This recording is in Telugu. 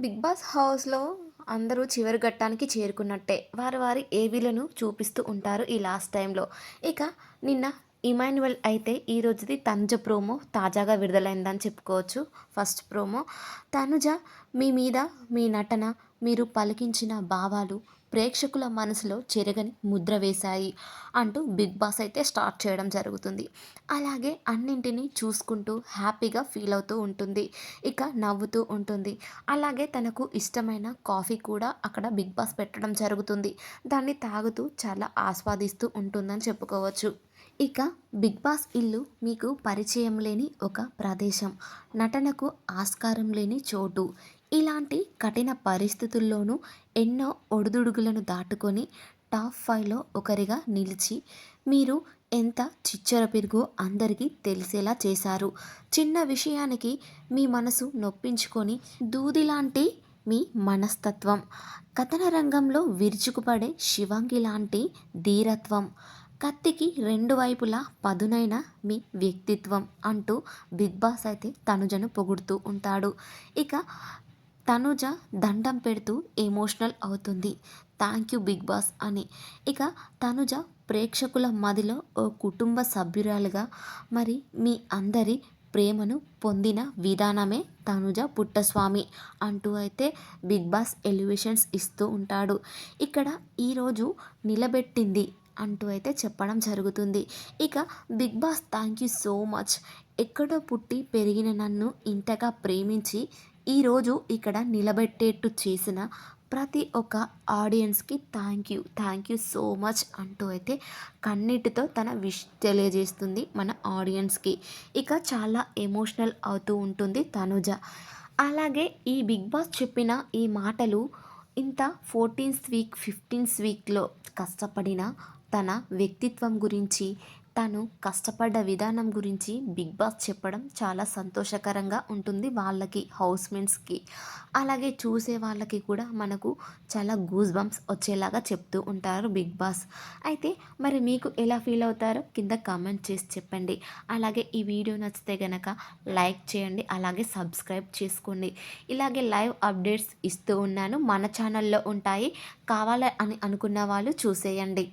బిగ్ బాస్ హౌస్లో అందరూ చివరి ఘట్టానికి చేరుకున్నట్టే వారి వారి ఏవీలను చూపిస్తూ ఉంటారు ఈ లాస్ట్ టైంలో ఇక నిన్న ఇమాన్యువల్ అయితే ఈ రోజుది తనుజ ప్రోమో తాజాగా విడుదలైందని చెప్పుకోవచ్చు. ఫస్ట్ ప్రోమో తనుజ మీ మీద మీ నటన మీరు పలికించిన భావాలు ప్రేక్షకుల మనసులో చెరగని ముద్ర వేశాయి అంటూ బిగ్ బాస్ అయితే స్టార్ట్ చేయడం జరుగుతుంది. అలాగే అన్నింటినీ చూసుకుంటూ హ్యాపీగా ఫీల్ అవుతూ ఉంటుంది. ఇక నవ్వుతూ ఉంటుంది. అలాగే తనకు ఇష్టమైన కాఫీ కూడా అక్కడ బిగ్ బాస్ పెట్టడం జరుగుతుంది. దాన్ని తాగుతూ చాలా ఆస్వాదిస్తూ ఉంటుందని చెప్పుకోవచ్చు. ఇక బిగ్ బాస్ ఇల్లు మీకు పరిచయం లేని ఒక ప్రదేశం. నటనకు ఆస్కారం లేని చోటు. ఇలాంటి కఠిన పరిస్థితుల్లోనూ ఎన్నో ఒడిదుడుగులను దాటుకొని టాప్ ఫైవ్లో ఒకరిగా నిలిచి మీరు ఎంత చిచ్చర పెరుగో అందరికీ తెలిసేలా చేశారు. చిన్న విషయానికి మీ మనసు నొప్పించుకొని దూదిలాంటి మీ మనస్తత్వం కథన రంగంలో విరుచుకుపడే శివంగి లాంటి ధీరత్వం కత్తికి రెండు వైపులా పదునైన మీ వ్యక్తిత్వం అంటూ బిగ్ బాస్ అయితే తనుజను పొగుడుతూ ఉంటాడు. ఇక తనుజ దండం పెడుతూ ఎమోషనల్ అవుతుంది. థ్యాంక్ యూ బిగ్ బాస్ అని. ఇక తనుజ ప్రేక్షకుల మదిలో ఓ కుటుంబ సభ్యురాలుగా మరి మీ అందరి ప్రేమను పొందిన విధానమే తనుజ పుట్టస్వామి అంటూ అయితే బిగ్ బాస్ ఎలివేషన్స్ ఇస్తూ ఉంటాడు. ఇక్కడ ఈరోజు నిలబెట్టింది అంటూ అయితే చెప్పడం జరుగుతుంది. ఇక Bigg Boss thank you so much. ఎక్కడో పుట్టి పెరిగిన నన్ను ఇంతగా ప్రేమించి ఈరోజు ఇక్కడ నిలబెట్టేట్టు చేసిన ప్రతి ఒక్క ఆడియన్స్కి thank you thank you so much అంటూ అయితే కన్నిటితో తన విష్ తెలియజేస్తుంది మన ఆడియన్స్కి. ఇక చాలా ఎమోషనల్ అవుతూ ఉంటుంది తనుజ. అలాగే ఈ బిగ్ బాస్ చెప్పిన ఈ మాటలు ఇంత ఫోర్టీన్త్ వీక్ ఫిఫ్టీన్త్ వీక్లో కష్టపడిన తన వ్యక్తిత్వం గురించి తను కష్టపడ్డ విధానం గురించి బిగ్ బాస్ చెప్పడం చాలా సంతోషకరంగా ఉంటుంది వాళ్ళకి హౌస్మేట్స్కి. అలాగే చూసే వాళ్ళకి కూడా మనకు చాలా గూస్ బంప్స్ వచ్చేలాగా చెప్తూ ఉంటారు బిగ్ బాస్. అయితే మరి మీకు ఎలా ఫీల్ అవుతారో కింద కామెంట్ చేసి చెప్పండి. అలాగే ఈ వీడియో నచ్చితే గనక లైక్ చేయండి అలాగే సబ్స్క్రైబ్ చేసుకోండి. ఇలాగే లైవ్ అప్డేట్స్ ఇస్తూ ఉన్నాను. మన ఛానల్లో ఉంటాయి. కావాలి అని అనుకున్న వాళ్ళు చూసేయండి.